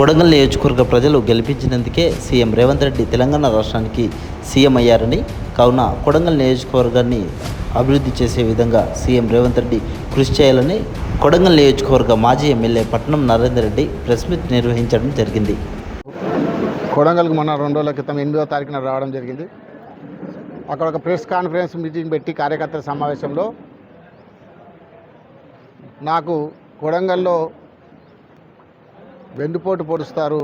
కొడంగల్ నియోజకవర్గ ప్రజలు గెలిపించినందుకే సీఎం రేవంత్ రెడ్డి తెలంగాణ రాష్ట్రానికి సీఎం అయ్యారని కావున కొడంగల్ నియోజకవర్గాన్ని అభివృద్ధి చేసే విధంగా సీఎం రేవంత్ రెడ్డి కృషి చేయాలని కొడంగల్ నియోజకవర్గ మాజీ MLA Patnam Narender Reddy press meet నిర్వహించడం జరిగింది. కొడంగల్కి మొన్న రెండు రోజుల క్రితం ఎనిమిదో తారీఖున రావడం జరిగింది. అక్కడ ఒక ప్రెస్ కాన్ఫరెన్స్ మీటింగ్ పెట్టి కార్యకర్తల సమావేశంలో నాకు కొడంగల్లో వెన్నుపోటు పొడుస్తారు.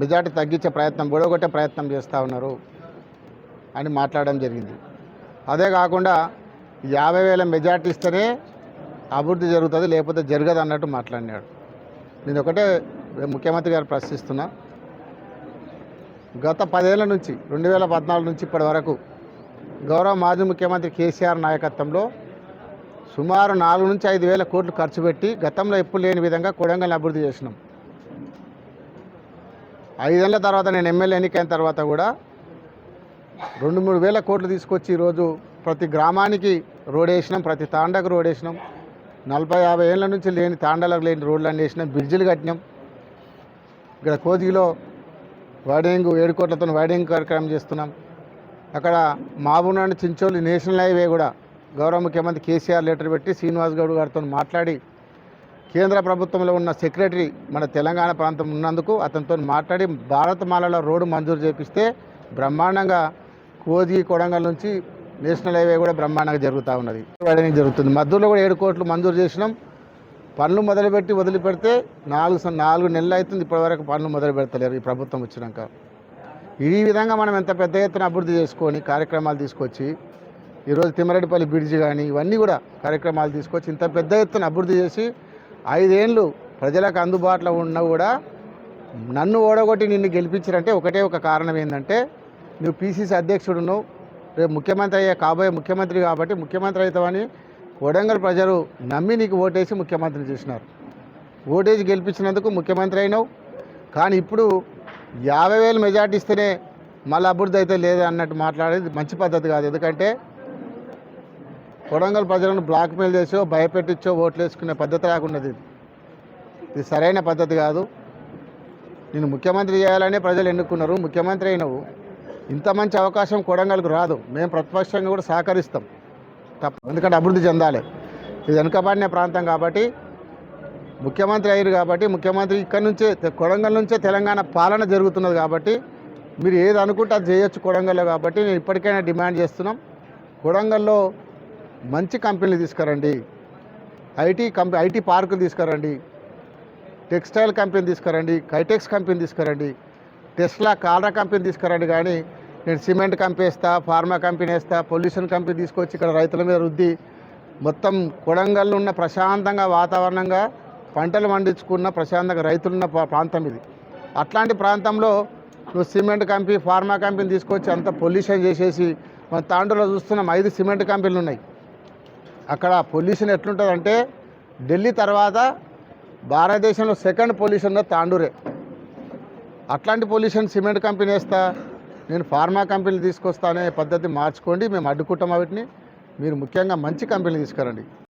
మెజార్టీ తగ్గించే ప్రయత్నం గొడవగొట్టే ప్రయత్నం చేస్తూ ఉన్నారు అని మాట్లాడడం జరిగింది. అదే కాకుండా యాభై వేల మెజార్టీ ఇస్తేనే అభివృద్ధి జరుగుతుంది లేకపోతే జరగదు అన్నట్టు మాట్లాడినాడు. నేను ఒకటే ముఖ్యమంత్రి గారు ప్రశ్నిస్తున్నా. గత పదేళ్ళ నుంచి రెండు వేల పద్నాలుగు నుంచి ఇప్పటి వరకు గౌరవ మాజీ ముఖ్యమంత్రి కేసీఆర్ నాయకత్వంలో సుమారు నాలుగు నుంచి ఐదు వేల కోట్లు ఖర్చు పెట్టి గతంలో ఎప్పుడు లేని విధంగా కొడంగల్ని అభివృద్ధి చేసినాం. ఐదేళ్ళ తర్వాత నేను ఎమ్మెల్యే ఎన్నికైన తర్వాత కూడా రెండు మూడు వేల కోట్లు తీసుకొచ్చి ఈరోజు ప్రతి గ్రామానికి రోడ్ వేసినాం ప్రతి తాండకు రోడ్ వేసినాం. నలభై యాభై ఏళ్ళ నుంచి లేని తాండాలకు లేని రోడ్లు అన్నీ వేసినాం బ్రిడ్జిలు కట్టినాం. ఇక్కడ కోజిగిలో వైడింగ్ ఏడు కోట్లతో వైడింగ్ కార్యక్రమం చేస్తున్నాం. అక్కడ మాబునాడు చించోలి నేషనల్ హైవే కూడా గౌరవ ముఖ్యమంత్రి కేసీఆర్ లెటర్ పెట్టి శ్రీనివాస్ గౌడ్ గారితో మాట్లాడి కేంద్ర ప్రభుత్వంలో ఉన్న సెక్రటరీ మన తెలంగాణ ప్రాంతం ఉన్నందుకు అతనితో మాట్లాడి భారతమాలలో రోడ్డు మంజూరు చేపిస్తే బ్రహ్మాండంగా కోజి కొడంగల్ నుంచి నేషనల్ హైవే కూడా బ్రహ్మాండంగా జరుగుతూ ఉన్నది. జరుగుతుంది. మధ్యలో కూడా ఏడు కోట్లు మంజూరు చేసినాం. పనులు మొదలుపెట్టి వదిలిపెడితే నాలుగు నాలుగు నెలలు అవుతుంది ఇప్పటివరకు పనులు మొదలు పెడతలేరు ఈ ప్రభుత్వం వచ్చినాక. ఈ విధంగా మనం ఎంత పెద్ద ఎత్తున అభివృద్ధి చేసుకొని కార్యక్రమాలు తీసుకొచ్చి ఈరోజు తిమ్మరెడ్డిపల్లి బ్రిడ్జ్ కానీ ఇవన్నీ కూడా కార్యక్రమాలు తీసుకొచ్చి ఇంత పెద్ద ఎత్తున అభివృద్ధి చేసి ఐదేళ్ళు ప్రజలకు అందుబాటులో ఉన్నా కూడా నన్ను ఓడగొట్టి నిన్ను గెలిపించారంటే ఒకటే ఒక కారణం ఏంటంటే నువ్వు పీసీసీ అధ్యక్షుడును రేపు ముఖ్యమంత్రి అయ్యే కాబోయే ముఖ్యమంత్రి కాబట్టి ముఖ్యమంత్రి అవుతామని వడంగల్ ప్రజలు నమ్మి నీకు ఓటేసి ముఖ్యమంత్రి చేసినారు. ఓటేసి గెలిపించినందుకు ముఖ్యమంత్రి అయినావు. కానీ ఇప్పుడు యాభై వేలు మెజార్టీ ఇస్తేనే మళ్ళీ అభివృద్ధి అయితే లేదు అన్నట్టు మాట్లాడేది మంచి పద్ధతి కాదు. ఎందుకంటే కొడంగల్ ప్రజలను బ్లాక్మెయిల్ చేసో భయపెట్టించో ఓట్లు వేసుకునే పద్ధతి రాకున్నది ఇది. సరైన పద్ధతి కాదు. నేను ముఖ్యమంత్రి చేయాలనే ప్రజలు ఎన్నుకున్నారు ముఖ్యమంత్రి అయినవు. ఇంత మంచి అవకాశం కొడంగల్కు రాదు. మేము ప్రతిపక్షంగా కూడా సహకరిస్తాం. తప్ప ఎందుకంటే అభివృద్ధి చెందాలి. ఇది వెనుకబడిన ప్రాంతం కాబట్టి ముఖ్యమంత్రి అయ్యారు కాబట్టి ముఖ్యమంత్రి ఇక్కడ నుంచే కొడంగల్ నుంచే తెలంగాణ పాలన జరుగుతున్నది కాబట్టి మీరు ఏది అనుకుంటే అది చేయొచ్చు కొడంగల్లో కాబట్టి నేను ఇప్పటికైనా డిమాండ్ చేస్తున్నాం. కొడంగల్లో మంచి కంపెనీలు తీసుకురండి. ఐటీ కంపెనీ ఐటీ పార్కులు తీసుకురండి. టెక్స్టైల్ కంపెనీ తీసుకురండి కైటెక్స్ కంపెనీ తీసుకురండి టెస్లా కాల్రా కంపెనీ తీసుకురండి కానీ నేను సిమెంట్ కంపెనీ వేస్తా ఫార్మా కంపెనీ వేస్తా పొల్యూషన్ కంపెనీ తీసుకొచ్చి ఇక్కడ రైతుల మీద రుద్ది మొత్తం కొడంగల్లో ఉన్న ప్రశాంతంగా వాతావరణంగా పంటలు పండించుకున్న ప్రశాంతంగా రైతులున్న ప్రాంతం ఇది. అట్లాంటి ప్రాంతంలో నువ్వు సిమెంట్ కంపెనీ ఫార్మా కంపెనీ తీసుకొచ్చి అంత పొల్యూషన్ చేసేసి మన తాండూలో చూస్తున్నాం ఐదు సిమెంట్ కంపెనీలు ఉన్నాయి. అక్కడ పొల్యూషన్ ఎట్లుంటుందంటే ఢిల్లీ తర్వాత భారతదేశంలో సెకండ్ పొల్యూషన్ తాండూరే. అట్లాంటి పొల్యూషన్ సిమెంట్ కంపెనీ వేస్తా? నేను ఫార్మా కంపెనీలు తీసుకొస్తా అనే పద్ధతి మార్చుకోండి మేము అడ్డుకుంటాం వాటిని. మీరు ముఖ్యంగా మంచి కంపెనీలు తీసుకురండి.